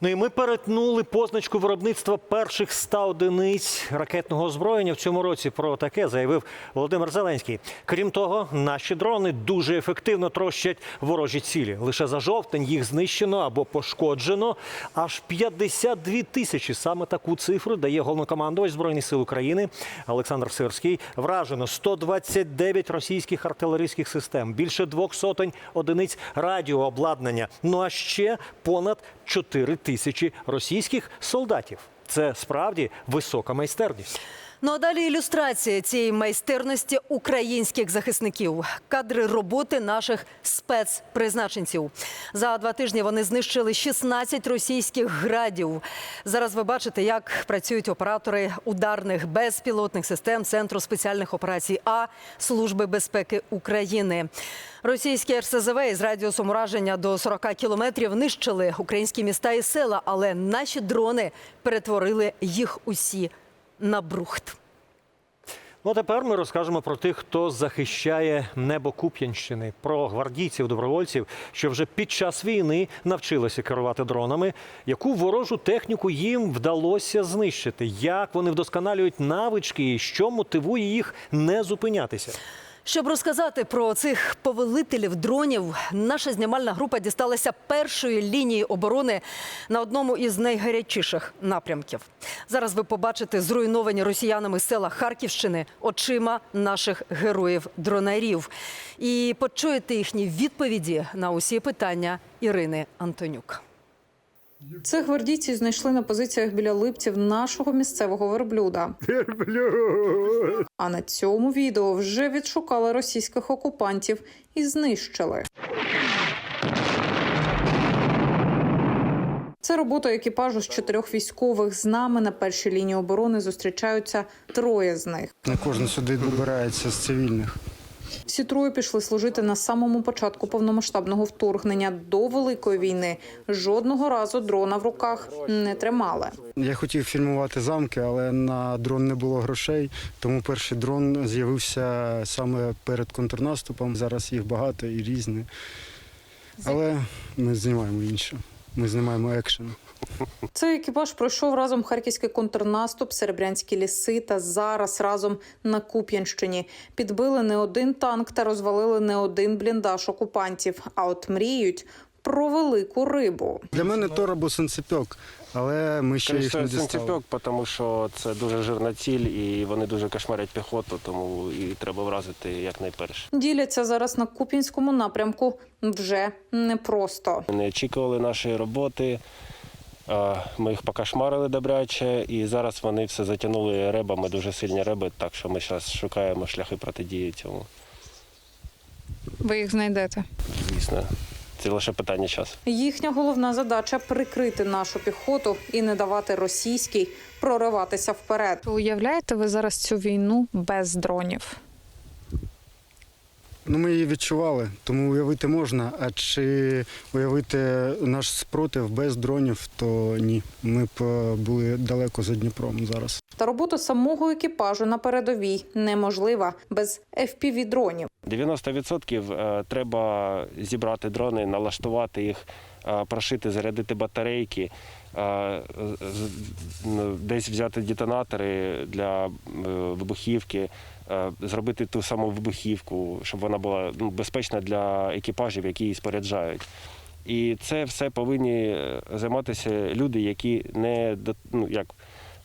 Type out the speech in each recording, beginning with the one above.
Ну і ми перетнули позначку виробництва перших 100 одиниць ракетного озброєння в цьому році. Про таке заявив Володимир Зеленський. Крім того, наші дрони дуже ефективно трощать ворожі цілі. Лише за жовтень їх знищено або пошкоджено аж 52 тисячі. Саме таку цифру дає головнокомандувач збройних сил України Олександр Сирський. Вражено 129 російських артилерійських систем, більше двох сотень одиниць радіообладнання. Ну а ще понад 4 тисячі російських солдатів. Це справді висока майстерність. Ну а далі ілюстрація цієї майстерності українських захисників. Кадри роботи наших спецпризначенців. За два тижні вони знищили 16 російських градів. Зараз ви бачите, як працюють оператори ударних безпілотних систем Центру спеціальних операцій А Служби безпеки України. Російські РСЗВ із радіусом ураження до 40 кілометрів нищили українські міста і села, але наші дрони перетворили їх усі на брухт. Ну тепер ми розкажемо про тих, хто захищає небо Куп'янщини, про гвардійців, добровольців, що вже під час війни навчилися керувати дронами. Яку ворожу техніку їм вдалося знищити? Як вони вдосконалюють навички і що мотивує їх не зупинятися? Щоб розказати про цих повелителів дронів, наша знімальна група дісталася першої лінії оборони на одному із найгарячіших напрямків. Зараз ви побачите зруйновані росіянами села Харківщини очима наших героїв-дронарів. І почуєте їхні відповіді на усі питання Ірини Антонюк. Цих гвардійців знайшли на позиціях біля липців нашого місцевого верблюда. А на цьому відео вже відшукали російських окупантів і знищили. Це робота екіпажу з чотирьох військових. З нами на першій лінії оборони зустрічаються троє з них. Не кожен сюди добирається з цивільних. Всі троє пішли служити на самому початку повномасштабного вторгнення до великої війни. Жодного разу дрона в руках не тримали. Я хотів фільмувати замки, але на дрон не було грошей, тому перший дрон з'явився саме перед контрнаступом. Зараз їх багато і різні. Але ми знімаємо інше. Ми знімаємо екшен. Цей екіпаж пройшов разом харківський контрнаступ, серебрянські ліси та зараз разом на Куп'янщині. Підбили не один танк та розвалили не один бліндаж окупантів. А от мріють про велику рибу. Для мене тор або сенцепьок, але ми ще їх не дістали. тому що це дуже жирна ціль, і вони дуже кошмарять піхоту, тому і треба вразити якнайперше. Діляться зараз на Куп'янському напрямку вже непросто. Не очікували нашої роботи. Ми їх покошмарили добряче, і зараз вони все затягнули ребами, дуже сильні реби, так що ми зараз шукаємо шляхи протидії цьому. Ви їх знайдете. Звісно, це лише питання часу. Їхня головна задача прикрити нашу піхоту і не давати російській прориватися вперед. Уявляєте ви зараз цю війну без дронів? Ну, ми її відчували, тому уявити можна. А чи уявити наш спротив без дронів, то ні. Ми б е, були далеко за Дніпром зараз. Та робота самого екіпажу на передовій неможлива без fpv дронів 90% е, треба зібрати дрони, налаштувати їх, прошити, зарядити батарейки, е, десь взяти детонатори для е, вибухівки, е, зробити ту саму вибухівку, щоб вона була ну, безпечна для екіпажів, які її споряджають. І це все повинні е, займатися люди, які не ну, як,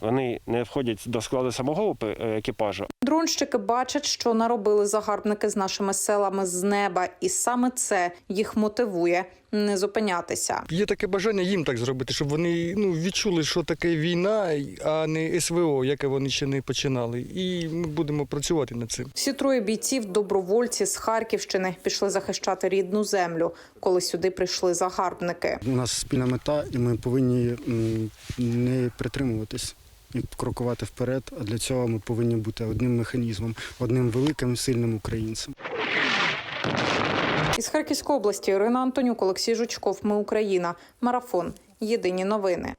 вони не входять до складу самого е, екіпажу, Дронщики бачать, що наробили загарбники з нашими селами з неба, і саме це їх мотивує не зупинятися. Є таке бажання їм так зробити, щоб вони ну, відчули, що таке війна, а не СВО, яке вони ще не починали. І ми будемо працювати над цим. Всі троє бійців, добровольці з Харківщини, пішли захищати рідну землю, коли сюди прийшли загарбники. У нас спільна мета, і ми повинні не притримуватись і крокувати вперед. А для цього ми повинні бути одним механізмом, одним великим сильним українцем. Із Харківської області Ірина Антонюк, Олексій Жучков. Ми Україна. Марафон. Єдині новини.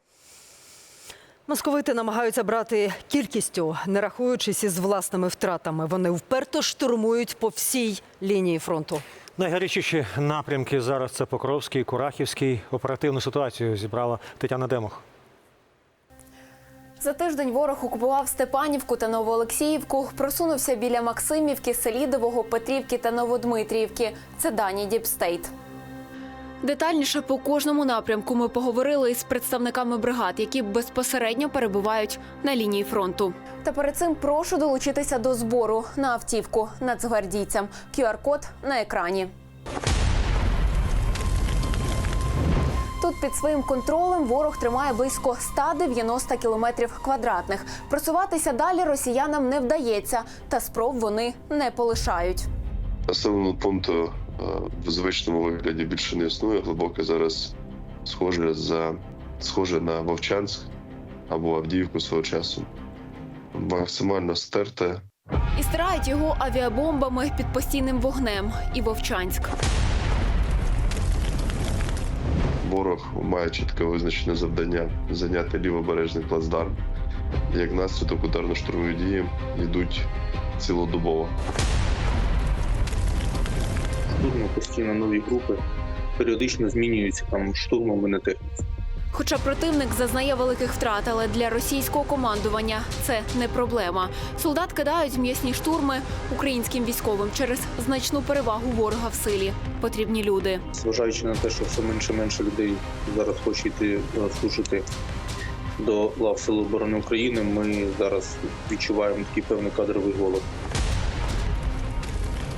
Московити намагаються брати кількістю, не рахуючись із власними втратами. Вони вперто штурмують по всій лінії фронту. Найгарячіші напрямки зараз це Покровський, Курахівський. Оперативну ситуацію зібрала Тетяна Демох. За тиждень ворог окупував Степанівку та Новоолексіївку, просунувся біля Максимівки, Селідового, Петрівки та Новодмитрівки. Це дані Діпстейт. Детальніше по кожному напрямку ми поговорили із представниками бригад, які безпосередньо перебувають на лінії фронту. Та перед цим прошу долучитися до збору на автівку нацгвардійцям. QR-код на екрані. Тут під своїм контролем ворог тримає близько 190 кілометрів квадратних. Просуватися далі росіянам не вдається, та спроб вони не полишають. Населеного пункту е, в звичному вигляді більше не існує. Глибоке зараз схоже за схоже на Вовчанськ або Авдіївку свого часу. Максимально стерте. І стирають його авіабомбами під постійним вогнем. І Вовчанськ. Ворог має чітко визначене завдання зайняти лівобережний плацдарм. Як наслідок ударно-штурмові дії йдуть цілодобово. Штурми постійно нові групи, періодично змінюються там штурмами на техніці. Хоча противник зазнає великих втрат, але для російського командування це не проблема. Солдат кидають м'ясні штурми українським військовим через значну перевагу ворога в силі. Потрібні люди. Зважаючи на те, що все менше менше людей зараз хоче йти е, служити до лав Сил оборони України, ми зараз відчуваємо такий певний кадровий голод.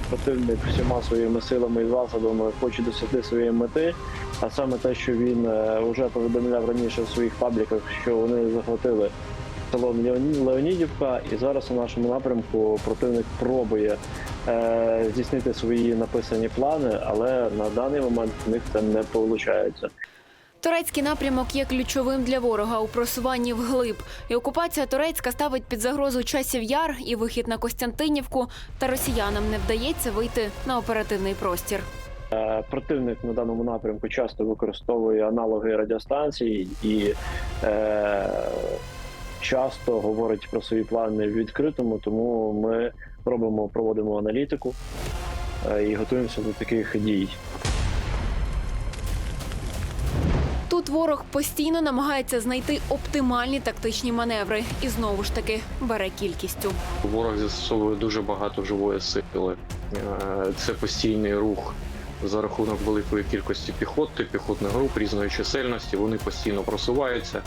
противник всіма своїми силами і засобами хоче досягти своєї мети. А саме те, що він е, вже повідомляв раніше в своїх пабліках, що вони захватили село Леонідівка, і зараз на нашому напрямку противник пробує е, здійснити свої написані плани, але на даний момент в них це не виходить. Турецький напрямок є ключовим для ворога у просуванні вглиб. І окупація турецька ставить під загрозу часів яр і вихід на Костянтинівку. Та росіянам не вдається вийти на оперативний простір. Е, Противник на даному напрямку часто використовує аналоги радіостанцій і е, часто говорить про свої плани в відкритому, тому ми робимо, проводимо аналітику е, і готуємося до таких дій. Тут ворог постійно намагається знайти оптимальні тактичні маневри і знову ж таки бере кількістю. Ворог застосовує дуже багато живої сили. Е, Це постійний рух за рахунок великої кількості піхоти, піхотних груп різної чисельності. Вони постійно просуваються.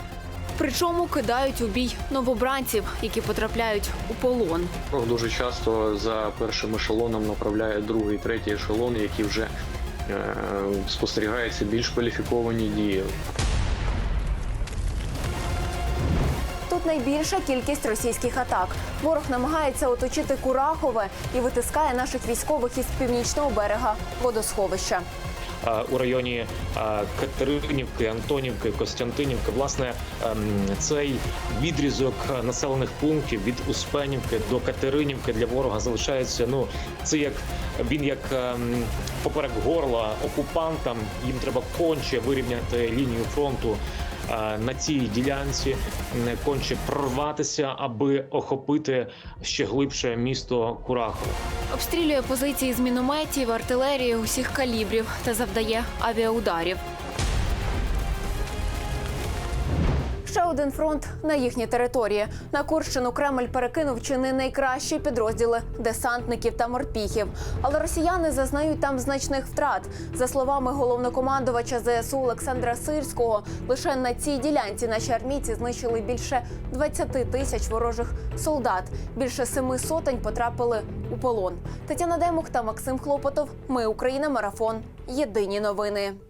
Причому кидають у бій новобранців, які потрапляють у полон. Дуже часто за першим ешелоном направляє другий, третій ешелон, які вже е, спостерігаються більш кваліфіковані дії. Найбільша кількість російських атак. Ворог намагається оточити Курахове і витискає наших військових із північного берега водосховища. у районі Катеринівки, Антонівки, Костянтинівки. Власне, ем, цей відрізок населених пунктів від Успенівки до Катеринівки для ворога залишається. Ну це як він як ем, поперек горла окупантам. Їм треба конче вирівняти лінію фронту. Е, На цій ділянці не конче прорватися, аби охопити ще глибше місто Курахово. Обстрілює позиції з мінометів, артилерії усіх калібрів та завдає авіаударів. Ще один фронт на їхній території. На Курщину Кремль перекинув чи не найкращі підрозділи десантників та морпіхів. Але росіяни зазнають там значних втрат. За словами головнокомандувача ЗСУ Олександра Сирського, лише на цій ділянці наші армійці знищили більше 20 тисяч ворожих солдат. Більше семи сотень потрапили у полон. Тетяна Демух та Максим Хлопотов. Ми Україна. Марафон. Єдині новини.